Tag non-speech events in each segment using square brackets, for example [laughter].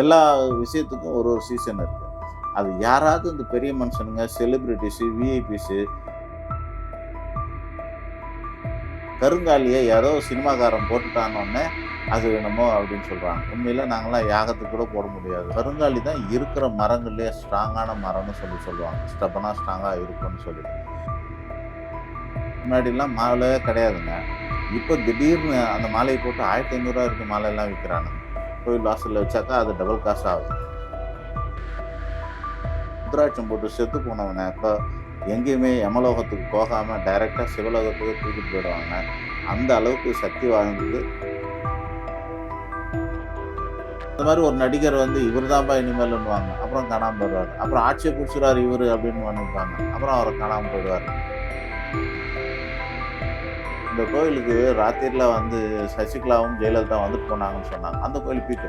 எல்லா விஷயத்துக்கும் ஒரு ஒரு சீசன் இருக்குது அது யாராவது இந்த பெரிய மனுஷனுங்க செலிப்ரிட்டிஸு விஐபிஸு கருங்காலியை ஏதோ சினிமாக்காரன் போட்டுட்டானோடனே அது என்னமோ அப்படின்னு சொல்கிறாங்க உண்மையில் நாங்களாம் யாகத்துக்கு கூட போட முடியாது. கருங்காலி தான் இருக்கிற மரங்கள்லேயே ஸ்ட்ராங்கான மரம்னு சொல்லி சொல்லுவாங்க. ஸ்டெப்பனாக ஸ்ட்ராங்காக இருக்கும்னு சொல்லி முன்னாடிலாம் மாலையே கிடையாதுங்க. இப்போ திடீர்னு அந்த மாலையை போட்டு ஆயிரத்தி ஐநூறுரூவா இருக்க மாலையெல்லாம் விற்கிறானுங்க. கோயில் வாசலில் வச்சாக்கா அது டபுள் காஸ்ட் ஆகுது ருத்ராட்சம் போட்டு செத்து போனவனை இப்போ எங்கேயுமே யமலோகத்துக்கு போகாமல் டைரெக்டாக சிவலோகத்துக்கு தூக்கிட்டு போயிடுவாங்க. அந்த அளவுக்கு சக்தி வாய்ந்தது. இந்த மாதிரி ஒரு நடிகர் வந்து இவர் தான்ப்பா இனிமேல்னுவாங்க. அப்புறம் காணாமல் போயிடுவார். அப்புறம் ஆட்சியை பிடிச்சிடாரு இவர் அப்படின்னு நினைப்பாங்க. அப்புறம் அவரை காணாமல் போயிடுவார். இந்த கோயிலுக்கு ராத்திரியில் வந்து சசிகலாவும் ஜெயலலிதா வந்துட்டு போனாங்கன்னு சொன்னாங்க. அந்த கோயில் பீட்டு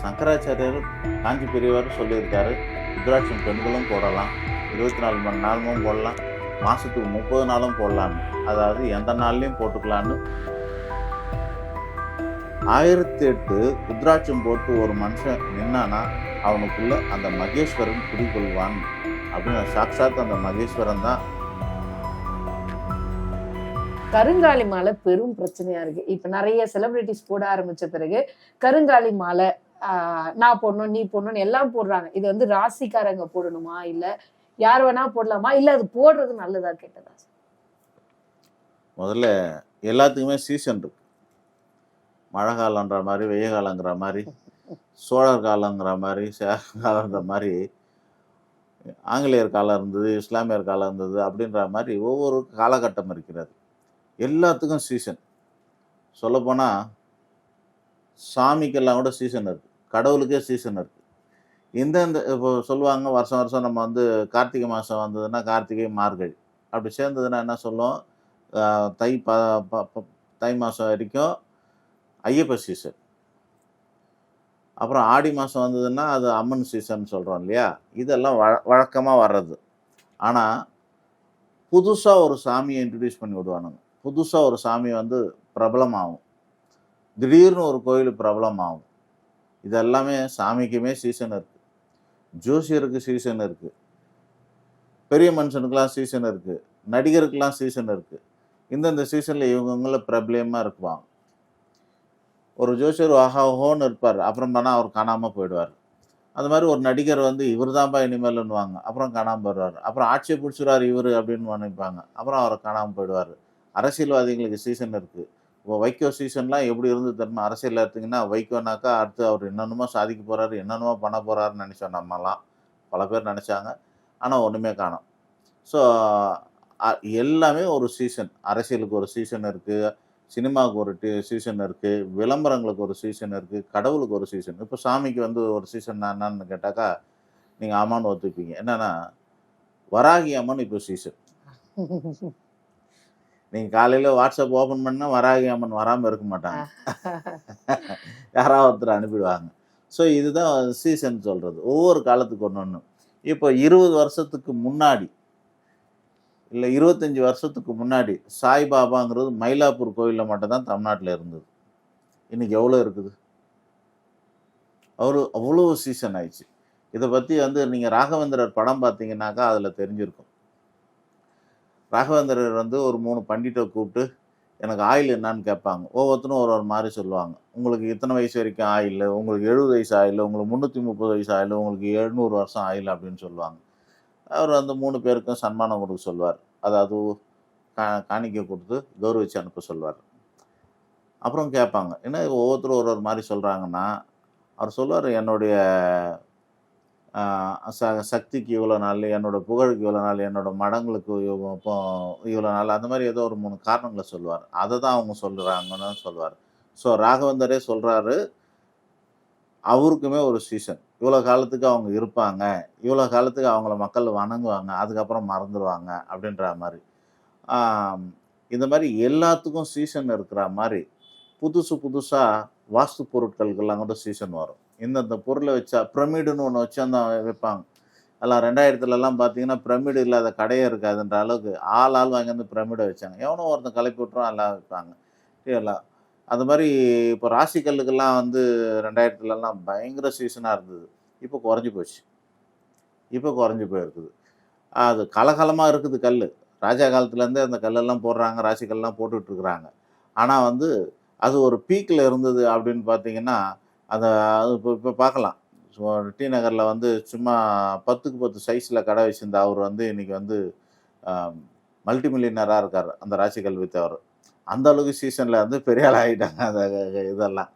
சங்கராச்சாரியர் காஞ்சி பெரியவர் சொல்லியிருக்காரு ருத்ராட்சம் பெண்களும் போடலாம் இருபத்தி நாலு மணி நாளும் போடலாம் மாதத்துக்கு முப்பது நாளும் போடலான்னு அதாவது எந்த நாள்லையும் போட்டுக்கலான்னு ஆயிரத்தி எட்டு ருத்ராட்சம் போட்டு ஒரு மனுஷன் நின்னானா அவனுக்குள்ள அந்த மகேஸ்வரன் குடிகொள்வான் அப்படின்னு சாட்சாத் அந்த மகேஸ்வரன் தான் கருங்காலி மாலை பெரும் பிரச்சனையா இருக்கு. இப்ப நிறைய செலிபிரிட்டிஸ் போட ஆரம்பிச்ச பிறகு கருங்காலி மாலை நான் போடணும் நீ போடணும்னு எல்லாம் போடுறாங்க. இது வந்து ராசிக்காரங்க போடணுமா? இல்ல யார் வேணா போடலாமா? இல்ல அது போடுறது நல்லதா கேட்டதா? முதல்ல எல்லாத்துக்குமே சீசன் இருக்கு. மழை காலன்ற மாதிரி வெய்ய காலங்கிற மாதிரி சோழர் காலங்கிற மாதிரி சேர காலங்கிற மாதிரி ஆங்கிலேயர் காலம் இருந்தது இஸ்லாமியர் காலம் இருந்தது அப்படின்ற மாதிரி ஒவ்வொரு காலகட்டம் இருக்கிறது. எல்லாத்துக்கும் சீசன் சொல்லப்போனால் சாமிக்கெல்லாம் கூட சீசன் இருக்குது கடவுளுக்கே சீசன் இருக்குது இந்தந்த இப்போ சொல்லுவாங்க வருஷம் வருஷம் நம்ம வந்து கார்த்திகை மாதம் வந்ததுன்னா கார்த்திகை மார்கழி. அப்படி சேர்ந்ததுன்னா என்ன சொல்லுவோம் தை ப ப- ப- தை மாதம் வரைக்கும் ஐயப்ப சீசன் அப்புறம் ஆடி மாதம் வந்ததுன்னா அது அம்மன் சீசன் சொல்கிறோம் இல்லையா? இதெல்லாம் வழ வழக்கமாக வர்றது. ஆனால் புதுசாக ஒரு சாமியை இன்ட்ரடியூஸ் பண்ணி விடுவானுங்க. புதுசாக ஒரு சாமி வந்து பிரபலமாகும். திடீர்னு ஒரு கோயில் பிரபலமாகும். இதெல்லாமே சாமிக்குமே சீசன் இருக்குது ஜோசியருக்கு சீசன் இருக்குது பெரிய மனுஷனுக்கெலாம் சீசன் இருக்குது நடிகருக்கெலாம் சீசன் இருக்குது இந்தந்த சீசனில் இவங்கவுங்கள பிரபலமாக இருக்குவாங்க. ஒரு ஜோசியர் ஆஹா ஓஹோன்னு இருப்பார். அப்புறம் பண்ணால் அவர் காணாமல் போயிடுவார். அது மாதிரி ஒரு நடிகர் வந்து இவர் தான்ப்பா இனிமேல்னுவாங்க. அப்புறம் காணாமல் போயிடுவார். அப்புறம் ஆட்சியை பிடிச்சிடுவார் இவர் அப்படின்னு நினைப்பாங்க. அப்புறம் அவரை காணாமல் போயிடுவார். அரசியல்வாதிகளுக்கு சீசன் இருக்குது இப்போ வைகோ சீசன்லாம் எப்படி இருந்து தரணும் அரசியல் எடுத்திங்கன்னா வைகோனாக்கா அடுத்து அவர் என்னென்னமோ சாதிக்க போகிறாரு என்னென்னமோ பண்ண போகிறாருன்னு நினச்சோம் நம்மலாம். பல பேர் நினச்சாங்க. ஆனால் ஒன்றுமே காணும். ஸோ எல்லாமே ஒரு சீசன் அரசியலுக்கு ஒரு சீசன் இருக்குது சினிமாவுக்கு ஒரு டி சீசன் இருக்குது விளம்பரங்களுக்கு ஒரு சீசன் இருக்குது கடவுளுக்கு ஒரு சீசன் இப்போ சாமிக்கு வந்து ஒரு சீசன் என்னன்னு கேட்டாக்கா நீங்கள் ஆமான்னு ஒத்துப்பீங்க. என்னென்னா வராகி அம்மன் இப்போ சீசன் [laughs] நீங்கள் காலையில் வாட்ஸ்அப் ஓப்பன் பண்ணால் வராகி அம்மன் வராமல் இருக்க மாட்டாங்க. யாராவது ஒருத்தர் அனுப்பிடுவாங்க. ஸோ இதுதான் சீசன் சொல்கிறது ஒவ்வொரு காலத்துக்கு ஒன்று ஒன்று இப்போ இருபது வருஷத்துக்கு முன்னாடி இல்லை இருபத்தஞ்சி வருஷத்துக்கு முன்னாடி சாய்பாபாங்கிறது மயிலாப்பூர் கோயிலில் மட்டும்தான் தமிழ்நாட்டில் இருந்தது. இன்னைக்கு எவ்வளோ இருக்குது? அவ்வளோ அவ்வளோ சீசன் ஆயிடுச்சு. இதை பற்றி வந்து நீங்கள் ராகவேந்திரர் படம் பார்த்தீங்கன்னாக்கா அதில் தெரிஞ்சிருக்கும். ராகவேந்திரர் வந்து ஒரு மூணு பண்டிட்டை கூப்பிட்டு எனக்கு ஆயில் என்னான்னு கேட்பாங்க. ஒவ்வொருத்தரும் ஒரு ஒரு மாதிரி சொல்லுவாங்க. உங்களுக்கு இத்தனை வயசு வரைக்கும் ஆயில் உங்களுக்கு எழுபது வயசு ஆயில் உங்களுக்கு முந்நூற்றி முப்பது வயசு ஆயில் உங்களுக்கு எழுநூறு வருஷம் ஆயில் அப்படின்னு சொல்லுவாங்க. அவர் வந்து மூணு பேருக்கும் சன்மானம் கொடுக்க சொல்வார் அதாவது கா காணிக்கை கொடுத்து கௌரவிச்சு அனுப்ப சொல்வார் அப்புறம் கேட்பாங்க. என்ன ஒவ்வொருத்தரும் ஒரு ஒரு மாதிரி சொல்கிறாங்கன்னா அவர் சொல்லுவார் என்னுடைய ச சக்திக்கு இவ்வளோ நாள் என்னோட புகழுக்கு இவ்வளோ நாள் என்னோட மடங்களுக்கு இப்போ இவ்வளோ நாள் அந்த மாதிரி ஏதோ ஒரு மூணு காரணங்களை சொல்லுவார். அதை தான் அவங்க சொல்கிறாங்கன்னு சொல்லுவார். ஸோ ராகவேந்தரே சொல்கிறாரு அவருக்குமே ஒரு சீசன் இவ்வளோ காலத்துக்கு அவங்க இருப்பாங்க இவ்வளோ காலத்துக்கு அவங்கள மக்கள் வணங்குவாங்க அதுக்கப்புறம் மறந்துடுவாங்க அப்படின்ற மாதிரி. இந்த மாதிரி எல்லாத்துக்கும் சீசன் இருக்கிற மாதிரி புதுசு புதுசாக வாஸ்து பொருட்களுக்கெல்லாம் கூட சீசன் வரும். இந்தந்த பொருளை வச்சா பிரமிடுன்னு ஒன்று வச்சு அந்த வைப்பாங்க. எல்லாம் ரெண்டாயிரத்துலலாம் பார்த்தீங்கன்னா பிரமிடு இல்லாத கடையே இருக்காதுன்ற அளவுக்கு ஆள் ஆள் வாங்கி வந்து பிரமிடை வச்சாங்க. எவனோ ஒருத்தன் கலப்பி விட்டுரும் எல்லாம் வைப்பாங்க. எல்லாம் அது மாதிரி இப்போ ராசிக்கல்லுக்கெல்லாம் வந்து ரெண்டாயிரத்துலலாம் பயங்கர சீசனாக இருந்தது. இப்போ குறைஞ்சி போச்சு. இப்போ குறைஞ்சி போயிருக்குது. அது கலகலமாக இருக்குது கல் ராஜா காலத்துலேருந்தே அந்த கல்லெல்லாம் போடுறாங்க ராசிக்கல்லாம் போட்டுட்ருக்குறாங்க. ஆனால் வந்து அது ஒரு பீக்கில் இருந்தது அப்படின்னு பார்த்தீங்கன்னா அதை அது இப்போ இப்போ பார்க்கலாம் ஸோ டி நகரில் வந்து சும்மா பத்துக்கு பத்து சைஸில் கடை வச்சிருந்த அவர் வந்து இன்றைக்கி வந்து மல்டி மில்லியனராக இருக்கார் அந்த ராசிக்கல் வித்தவர் அந்த அளவுக்கு சீசனில் வந்து பெரிய ஆள் ஆகிட்டாங்க அந்த இதெல்லாம்.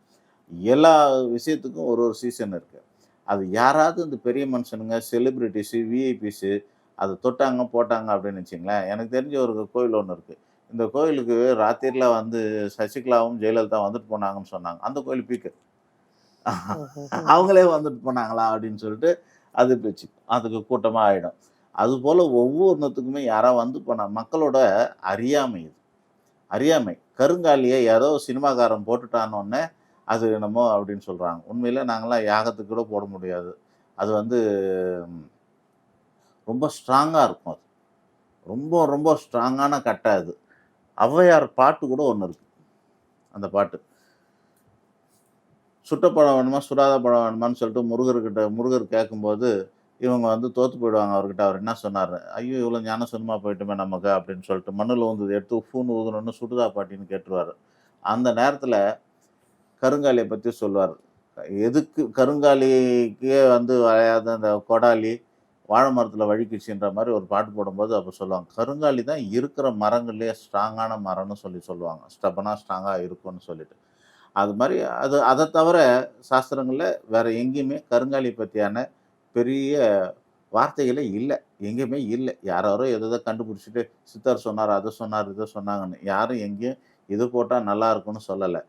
எல்லா விஷயத்துக்கும் ஒரு ஒரு சீசன் இருக்குது அது யாராவது இந்த பெரிய மனுஷனுங்க செலிப்ரிட்டிஸு விஐபிஸு அது தொட்டாங்க போட்டாங்க அப்படின்னு வச்சிங்களேன் எனக்கு தெரிஞ்ச ஒரு கோயில் ஒன்று இருக்குது இந்த கோயிலுக்கு ராத்திரியில் வந்து சசிகலாவும் ஜெயலலிதா வந்துட்டு போனாங்கன்னு சொன்னாங்க. அந்த கோயில் பீக்கு. அவங்களே வந்துட்டு போனாங்களா அப்படின்னு சொல்லிட்டு அது பேச்சு. அதுக்கு கூட்டமாக ஆகிடும் அதுபோல் ஒவ்வொன்றுத்துக்குமே யாராவது வந்து போனால் மக்களோட அறியாமை இது. அறியாமை. கருங்காலியை ஏதோ சினிமாக்காரன் போட்டுட்டானோடனே அது என்னமோ அப்படின்னு சொல்கிறாங்க உண்மையில் நாங்களாம் யாகத்துக்கு கூட போட முடியாது. அது வந்து ரொம்ப ஸ்ட்ராங்காக இருக்கும் அது. ரொம்ப ரொம்ப ஸ்ட்ராங்கான கட்டை அது. ஔவையார் பாட்டு கூட ஒன்று இருக்கு. அந்த பாட்டு. சுட்ட வேணுமா சுடாத படம் வேணுமான்னு சொல்லிட்டு முருகர்கிட்ட முருகர் கேட்கும்போது இவங்க வந்து தோத்து போயிடுவாங்க அவர்கிட்ட. அவர் என்ன சொன்னார்? ஐயோ இவ்வளோ ஞான சொந்தமாக போயிட்டுமே நமக்கு அப்படின்னு சொல்லிட்டு மண்ணில் வந்து எடுத்து ஃபூன் ஊதணும்னு சுடுதா பாட்டின்னு கேட்டுருவார். அந்த நேரத்தில் கருங்காலியை பற்றி சொல்லுவார். எதுக்கு கருங்காலிக்கே வந்து வளையாத அந்த கொடாலி வாழை மரத்தில் வழுக்கிச்சுன்ற மாதிரி ஒரு பாட்டு போடும்போது அப்போ சொல்லுவாங்க. கருங்காலி தான் இருக்கிற மரங்கள்லேயே ஸ்ட்ராங்கான மரம்னு சொல்லி சொல்லுவாங்க. ஸ்டபனாக ஸ்ட்ராங்காக இருக்கும்னு சொல்லிட்டு. அது மாதிரி அது அதை தவிர சாஸ்திரங்களில் வேற எங்கேயுமே கருங்காலி பற்றியான பெரிய வார்த்தைகளே இல்லை. எங்கேயுமே இல்லை. யாரோ எதோ கண்டுபிடிச்சிட்டு சித்தர் சொன்னார் அதை சொன்னார் இதை சொன்னாங்கன்னு யாரும் எங்கேயும் இது போட்டால் நல்லா இருக்கும்னு சொல்லலை.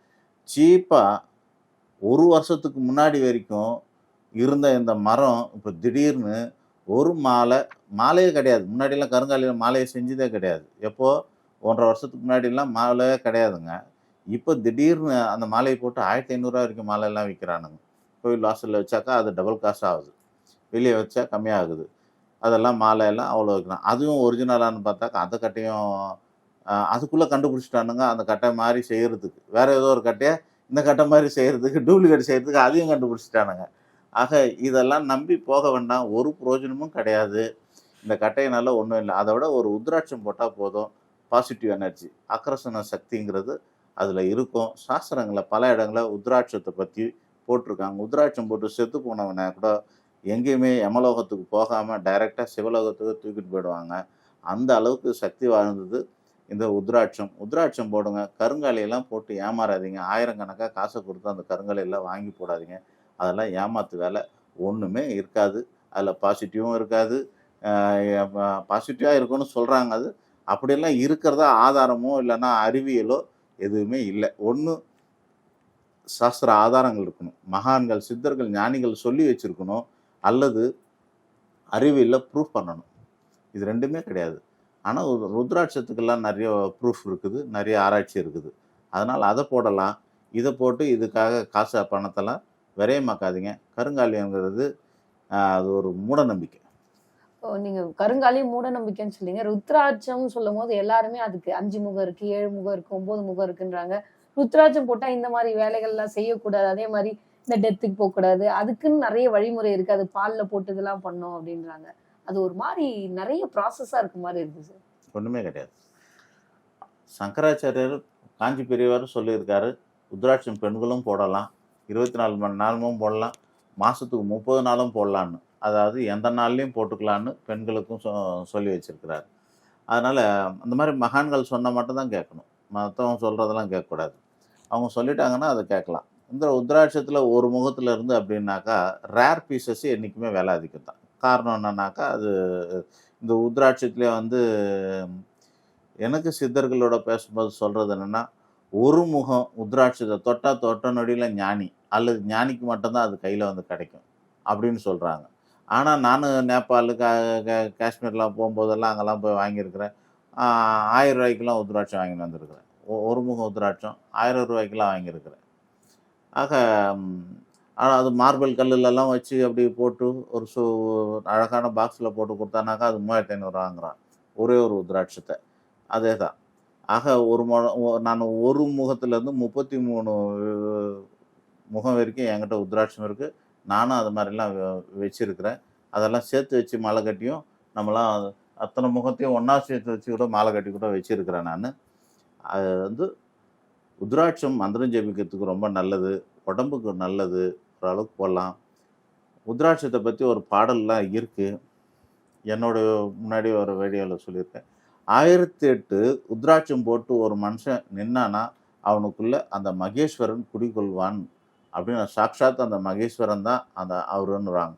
சீப்பாக ஒரு வருஷத்துக்கு முன்னாடி வரைக்கும் இருந்த இந்த மரம் இப்போ திடீர்னு ஒரு மாலை மாலையே கிடையாது. முன்னாடிலாம் கருங்காலியில் மாலையை செஞ்சதே கிடையாது. எப்போது ஒன்றரை வருஷத்துக்கு முன்னாடிலாம் மாலையே கிடையாதுங்க. இப்போ திடீர்னு அந்த மாலையை போட்டு ஆயிரத்தி ஐநூறுரூவா வரைக்கும் மாலையெல்லாம் விற்கிறானுங்க. கோயில் வாசலில் வச்சாக்கா அது டபுள் காஸ்ட் ஆகுது. வெளியே வச்சா கம்மியாகுது. அதெல்லாம் மாலையெல்லாம் அவ்வளோ வைக்கிறான் அதுவும் ஒரிஜினலானு பார்த்தாக்கா அந்த கட்டையும் அதுக்குள்ளே கண்டுபிடிச்சிட்டானுங்க. அந்த கட்டை மாதிரி செய்கிறதுக்கு வேற ஏதோ ஒரு கட்டையை இந்த கட்டை மாதிரி செய்கிறதுக்கு டூப்ளிகேட் செய்கிறதுக்கு அதையும் கண்டுபிடிச்சிட்டானுங்க. ஆக இதெல்லாம் நம்பி போக வேண்டாம். ஒரு பிரயோஜனமும் கிடையாது. இந்த கட்டையினால ஒன்றும் இல்லை. அதை விட ஒரு உத்ராட்சம் போட்டால் போதும். பாசிட்டிவ் எனர்ஜி அக்கரசன சக்திங்கிறது அதில் இருக்கும். சாஸ்திரங்களில் பல இடங்களில் உத்ராட்சத்தை பற்றி போட்டிருக்காங்க. உத்ராட்சம் போட்டு செத்து போனவனை கூட எங்கேயுமே யமலோகத்துக்கு போகாமல் டைரெக்டாக சிவலோகத்துக்கு தூக்கிட்டு போயிடுவாங்க. அந்த அளவுக்கு சக்தி வாழ்ந்தது இந்த உத்ராட்சம். உத்ராட்சம் போடுங்க. கருங்காலியெல்லாம் போட்டு ஏமாறாதீங்க. ஆயிரக்கணக்காக காசை கொடுத்து அந்த கருங்காலியெல்லாம் வாங்கி போடாதீங்க. அதெல்லாம் ஏமாத்து வேலை ஒன்றுமே இருக்காது. அதில் பாசிட்டிவும் இருக்காது. பாசிட்டிவாக இருக்கும்னு சொல்கிறாங்க அது. அப்படியெல்லாம் இருக்கிறதா ஆதாரமோ இல்லைன்னா அறிவியலோ எதுவுமே இல்லை. ஒன்று சாஸ்திர ஆதாரங்கள் இருக்கணும். மகான்கள் சித்தர்கள் ஞானிகள் சொல்லி வச்சுருக்கணும். அல்லது அறிவியலில் ப்ரூஃப் பண்ணணும். இது ரெண்டுமே கிடையாது. ஆனால் ருத்ராட்சத்துக்கெல்லாம் நிறைய ப்ரூஃப் இருக்குது. நிறைய ஆராய்ச்சி இருக்குது. அதனால் அதை போடலாம். இதை போட்டு இதுக்காக காசு பணத்தெல்லாம் விரையமாக்காதீங்க. கருங்காலியங்கிறது அது ஒரு மூட நம்பிக்கை. நீங்க கருங்காலி மூட நம்பிக்கைன்னு சொல்லிங்க ருத்ராட்சம் சொல்லும் போது எல்லாருமே அதுக்கு அஞ்சு முகம் இருக்கு ஏழு முகம் இருக்கு ஒன்பது முகம் இருக்குன்றாங்க. ருத்ராட்சம் போட்டா இந்த மாதிரி வேலைகள்லாம் செய்யக்கூடாது. அதே மாதிரி இந்த டெத்துக்கு போகக்கூடாது. அதுக்குன்னு நிறைய வழிமுறை இருக்கு. அது பால்ல போட்டு இதெல்லாம் பண்ணோம் அப்படின்றாங்க. அது ஒரு மாதிரி நிறைய ப்ராசஸா இருக்க மாதிரி இருக்கு சார் ஒன்றுமே கிடையாது. சங்கராச்சாரியர் காஞ்சி பெரியவர் சொல்லியிருக்காரு ருத்ராட்சம் பெண்களும் போடலாம். இருபத்தி நாலு மணி நேரமும் போடலாம். மாதத்துக்கு முப்பது நாளும் போடலான்னு அதாவது எந்த நாள்லையும் போட்டுக்கலான்னு பெண்களுக்கும் சொ சொல்லி வச்சிருக்கிறாரு. அதனால் அந்த மாதிரி மகான்கள் சொன்னால் மட்டும்தான் கேட்கணும். மற்றவங்க சொல்கிறதெல்லாம் கேட்கக்கூடாது. அவங்க சொல்லிட்டாங்கன்னா அதை கேட்கலாம். இந்த உத்ராட்சத்தில் ஒரு முகத்தில் இருந்து அப்படின்னாக்கா ரேர் பீசஸ் என்றைக்குமே விலை அதிகம் தான். காரணம் என்னன்னாக்கா அது இந்த உத்ராட்சத்துலேயே வந்து எனக்கு சித்தர்களோட பேசும்போது சொல்கிறது என்னென்னா ஒரு முகம் உத்ராட்சத்தை தொட்டா தொட்ட நொடியில் ஞானி அல்லது ஞானிக்கு மட்டும்தான் அது கையில் வந்து கிடைக்கும் அப்படின்னு சொல்கிறாங்க ஆனால் நான் நேபாளு கா காஷ்மீர்லாம் போகும்போதெல்லாம் அங்கெல்லாம் போய் வாங்கியிருக்கிறேன். ஆயிரம் ரூபாய்க்கெலாம் உத்ராட்சம் வாங்கிட்டு வந்திருக்கிறேன். ஒரு முகம் உத்ராட்சம். ஆயிரம் ரூபாய்க்கெல்லாம் வாங்கியிருக்கிறேன். ஆக ஆனால் அது மார்பிள் கல்லுலலாம் வச்சு அப்படி போட்டு ஒரு சு அழகான பாக்ஸில் போட்டு கொடுத்தானாக்கா அது மூவாயிரத்தி ஐநூறு வாங்குறான். ஒரே ஒரு உத்ராட்சத்தை. அதே தான் ஆக ஒரு மு நான் ஒரு முகத்துலேருந்து முப்பத்தி மூணு முகம் வரைக்கும் என்கிட்ட உத்ராட்சம் இருக்குது நானும் அது மாதிரிலாம் வச்சுருக்கிறேன். அதெல்லாம் சேர்த்து வச்சு மாலை கட்டியும் நம்மளாம் அத்தனை முகத்தையும் ஒன்றா சேர்த்து வச்சு கூட மாலை கட்டி கூட வச்சிருக்கிறேன் நான். அது வந்து உத்ராட்சம் மந்திரம் ஜெபிக்கிறதுக்கு ரொம்ப நல்லது. உடம்புக்கு நல்லது. ஓரளவுக்கு போடலாம். உத்ராட்சத்தை பற்றி ஒரு பாடல்லாம் இருக்குது என்னோட முன்னாடி ஒரு வீடியோவில் சொல்லியிருக்கேன். ஆயிரத்தி எட்டு உத்ராட்சம் போட்டு ஒரு மனுஷன் நின்னானா அவனுக்குள்ளே அந்த மகேஸ்வரன் குடிகொள்வான். அப்படின்னு சாக்ஷாத் அந்த மகேஸ்வரன் தான் அந்த அவருன்னுறாங்க.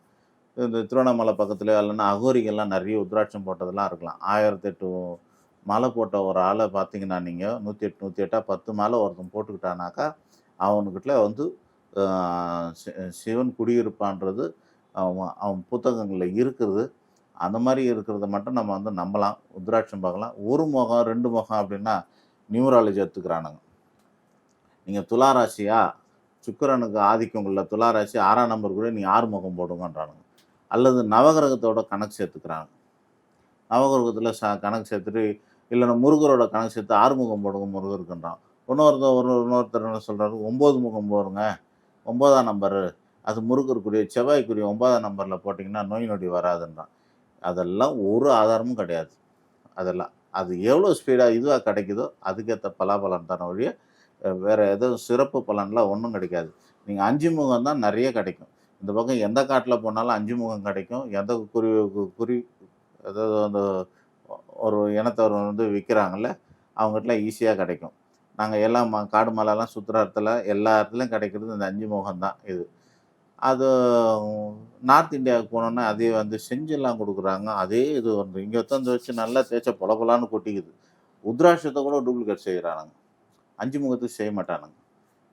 இந்த திருவண்ணாமலை பக்கத்தில் இல்லைன்னா அகோரிகள்லாம் நிறைய உத்ராட்சம் போட்டதெல்லாம் இருக்கலாம். ஆயிரத்தி எட்டு மலை போட்ட ஒரு ஆளை பார்த்தீங்கன்னா நீங்கள் நூற்றி எட்டு நூற்றி எட்டா பத்து மாலை ஒருத்தன் போட்டுக்கிட்டானாக்கா அவனுக்கிட்ட வந்து சி- சிவன் குடியிருப்பான்றது அவன் அவன் புத்தகங்களில் இருக்கிறது அந்த மாதிரி இருக்கிறத மட்டும் நம்ம வந்து நம்பலாம். உத்ராட்சம் பார்க்கலாம். ஒரு முகம் ரெண்டு முகம் அப்படின்னா நியூமராலஜி எடுத்துக்கிறானுங்க. நீங்கள் துளாராசியா சுக்கிரனுக்கு ஆதிக்கம் உள்ள துளாராசி ஆறாம் நம்பர் கூட நீ ஆறுமுகம் போடுங்கன்றானுங்க. அல்லது நவகிரகத்தோட கணக்கு சேர்த்துக்கிறாங்க. நவகிரகத்தில் ச கணக்கு சேர்த்துட்டு இல்லைன்னா முருகரோட கணக்கு சேர்த்து ஆறுமுகம் போடுங்க முருகருக்குன்றான். இன்னொருத்தர் ஒரு இன்னொருத்தர் என்ன சொல்கிறாரு ஒம்பது முகம் போடுங்க. ஒம்பதாம் நம்பரு அது முருகருக்குரிய செவ்வாய்க்குரிய ஒன்பதாம் நம்பரில் போட்டிங்கன்னா நோய் நொடி வராதுன்றான். அதெல்லாம் ஒரு ஆதாரமும் கிடையாது. அதெல்லாம் அது எவ்வளோ ஸ்பீடாக இதுவாக கிடைக்குதோ அதுக்கேற்ற பலாபலன் தானே ஒழிய வேறு எதுவும் சிறப்பு பலன்லாம் ஒன்றும் கிடைக்காது. நீங்கள் அஞ்சு முகம் தான் நிறைய கிடைக்கும். இந்த பக்கம் எந்த காட்டில் போனாலும் அஞ்சு முகம் கிடைக்கும். எந்த குறி கு- குறி அதாவது அந்த ஒரு இனத்தவர் வந்து விற்கிறாங்கல்ல அவங்ககிட்டலாம் ஈஸியாக கிடைக்கும். நாங்கள் எல்லாம் காடு மலைலாம் சுற்றுற இடத்துல எல்லா இடத்துலையும் கிடைக்கிறது இந்த அஞ்சு முகம் தான் இது. அது நார்த் இந்தியாவுக்கு போனோன்னா அதே வந்து செஞ்செல்லாம் கொடுக்குறாங்க. அதே இது வந்து இங்கே உட்காந்து வச்சு நல்லா தேய்ச்ச பொல பொலான்னு கொட்டிக்குது. உத்ராட்சத்தை கூட டூப்ளிகேட் செய்கிறானுங்க அஞ்சு முகத்துக்கு செய்ய மாட்டானுங்க.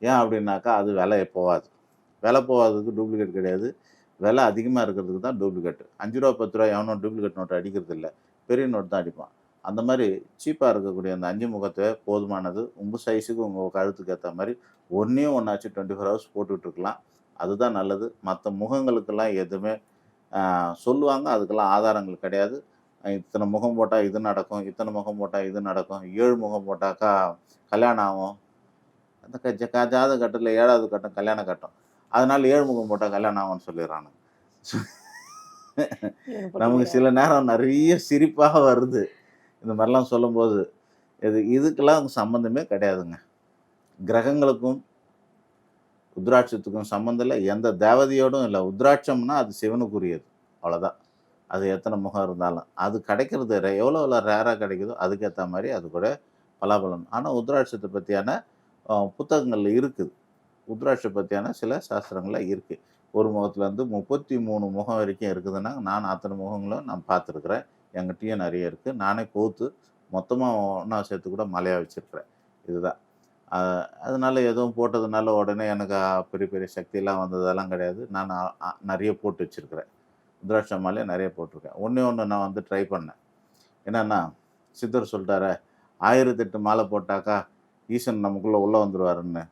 ஏன் அப்படின்னாக்கா அது விலை போகாது. விலை போகாததுக்கு டூப்ளிகேட் கிடையாது. விலை அதிகமாக இருக்கிறதுக்கு தான் டூப்ளிகேட் அஞ்சு ரூபா பத்து ரூபா எவனோ டூப்ளிகேட் நோட்டு அடிக்கிறது இல்லை. பெரிய நோட் தான் அடிப்பான். அந்த மாதிரி சீப்பாக இருக்கக்கூடிய அந்த அஞ்சு முகத்தை போதுமானது உங்கள் சைஸுக்கு உங்கள் கழுத்துக்கு ஏற்ற மாதிரி ஒன்றையும் ஒன்றாச்சு டுவெண்ட்டி ஃபோர் ஹவர்ஸ் போட்டுட்ருக்கலாம் அதுதான் நல்லது. மற்ற முகங்களுக்கெல்லாம் எதுவுமே சொல்லுவாங்க. அதுக்கெல்லாம் ஆதாரங்கள் கிடையாது. இத்தனை முகம் போட்டால் இது நடக்கும் இத்தனை முகம் போட்டால் இது நடக்கும் ஏழு முகம் போட்டாக்கா கல்யாணம் ஆகும். அந்த ஜாதக கட்டத்தில் ஏழாவது கட்டம் கல்யாண கட்டம். அதனால ஏழு முகம் போட்டால் கல்யாணம் ஆகும்னு சொல்லிடுறாங்க. நமக்கு சில நேரம் நிறைய சிரிப்பாக வருது. இந்த மாதிரிலாம் சொல்லும்போது இது இதுக்கெல்லாம் சம்மந்தமே கிடையாதுங்க. கிரகங்களுக்கும் உத்ராட்சத்துக்கும் சம்மந்தம் இல்லை. எந்த தேவதையோடும் இல்லை. உத்ராட்சம்னா அது சிவனுக்குரியது. அவ்வளோதான் அது எத்தனை முகம் இருந்தாலும். அது கிடைக்கிறது எவ்வளோ எவ்வளோ ரேராக கிடைக்குதோ அதுக்கேற்ற மாதிரி அது கூட பலாபலன். ஆனால் உத்ராட்சத்தை பற்றியான புத்தகங்களில் இருக்குது. உத்ராட்ச பற்றியான சில சாஸ்திரங்களில் இருக்குது ஒரு முகத்துலேருந்து முப்பத்தி மூணு முகம் வரைக்கும் இருக்குதுன்னா நான் அத்தனை முகங்களும் நான் பார்த்துருக்குறேன். என்கிட்டயும் நிறைய இருக்குது நானே கோத்து மொத்தமாக ஒன்றா சேர்த்து கூட மலையாக வச்சுருக்கிறேன். இதுதான். அதனால் அதனால எதுவும் போட்டதுனால உடனே எனக்கு பெரிய பெரிய சக்தியெல்லாம் வந்ததெல்லாம் கிடையாது. நான் நிறைய போட்டு வச்சுருக்கிறேன். உத்ராட்ச மாலையை நிறைய போட்டிருக்கேன். ஒன்றே ஒன்று நான் வந்து ட்ரை பண்ணேன். என்னென்னா சித்தர் சொல்லிட்டாரே ஆயிரத்தெட்டு மாலை போட்டாக்கா ஈசன் நமக்குள்ளே உள்ளே வந்துடுவாருன்னு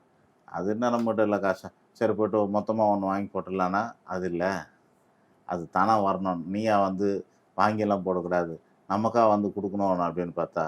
அது என்ன நம்மகிட்ட இல்லை காசா? சரி போய்ட்டு மொத்தமாக ஒன்று வாங்கி போட்டுடலான்னா? அது இல்லை. அது தானாக வரணும். நீயா வந்து வாங்கியெல்லாம் போடக்கூடாது. நமக்கா வந்து கொடுக்கணும் அப்படின்னு பார்த்தா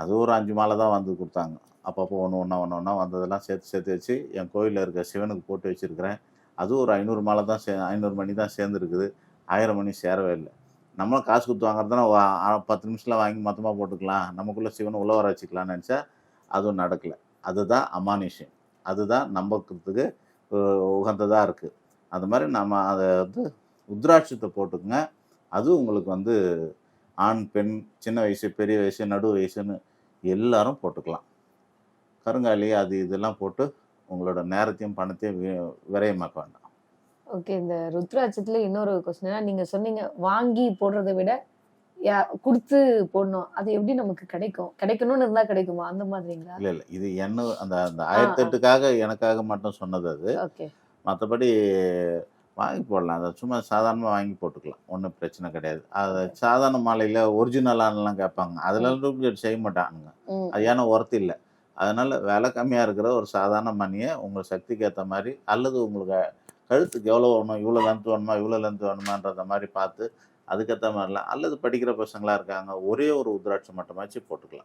அது ஒரு அஞ்சு மாலை தான் வந்து கொடுத்தாங்க. அப்பப்போ ஒன்று ஒன்றா ஒன்று ஒன்றா வந்ததெல்லாம் சேர்த்து சேர்த்து வச்சு என் கோயிலில் இருக்க சிவனுக்கு போட்டு வச்சுருக்கிறேன். அதுவும் ஒரு ஐநூறு மாலை தான் சே ஐநூறு மணி தான் சேர்ந்துருக்குது. ஆயிரம் மணி சேரவே இல்லை. நம்மளும் காசு கொடுத்து வாங்குறதுனா பத்து நிமிஷத்தில் வாங்கி மொத்தமாக போட்டுக்கலாம். நமக்குள்ளே சிவனை உள்ள வர வச்சுக்கலாம்னு நினச்சா அதுவும் நடக்கலை. அதுதான் அமானுஷ்யம். அதுதான் நம்பக்கிறதுக்கு உகந்ததாக இருக்குது அது மாதிரி நம்ம அதை வந்து உத்ராட்சத்தை போட்டுக்குங்க. அது உங்களுக்கு வந்து ஆண் பெண் சின்ன வயசு பெரிய வயசு நடு வயசுன்னு எல்லாரும் போட்டுக்கலாம். கருங்காலி அது இதெல்லாம் போட்டு உங்களோட நேரத்தையும் பணத்தையும் வி- விரயமாக்க வேண்டாம். ஓகே இந்த ருத்ராட்சத்துல இன்னொரு கொஸ்டின் நீங்க சொன்னீங்க வாங்கி போடுறதை விட யா- கொடுத்து போடணும். அது எப்படி நமக்கு கிடைக்கும்? கிடைக்கணும்னு இருந்தா கிடைக்குமா? அந்த மாதிரிங்களா? இல்லை இல்லை. இது என்ன அந்த அந்த ஆயிரத்தெட்டுக்காக எனக்காக மட்டும் சொன்னது அது. ஓகே மற்றபடி வாங்கி போடலாம். அதை சும்மா சாதாரணமாக வாங்கி போட்டுக்கலாம். ஒன்றும் பிரச்சனை கிடையாது. அது சாதாரண மாலையில் ஒரிஜினலானலாம் கேட்பாங்க. அதெல்லாம் டூப்ளிகேட் செய்ய மாட்டானுங்க. அது ஏன்னா ஒர்த்து இல்லை. அதனால் விலை கம்மியாக இருக்கிற ஒரு சாதாரண மணியை உங்கள் சக்திக்கு ஏற்ற மாதிரி அல்லது உங்களுக்கு கழுத்துக்கு எவ்வளோ வேணும் இவ்வளோ லென்த் வேணுமா இவ்வளோ லென்த் வேணுமான்றத மாதிரி பார்த்து அதுக்கேற்ற மாதிரிலாம். அல்லது படிக்கிற பசங்களாக இருக்காங்க ஒரே ஒரு உத்ராட்சம் மட்டுமாச்சு போட்டுக்கலாம்.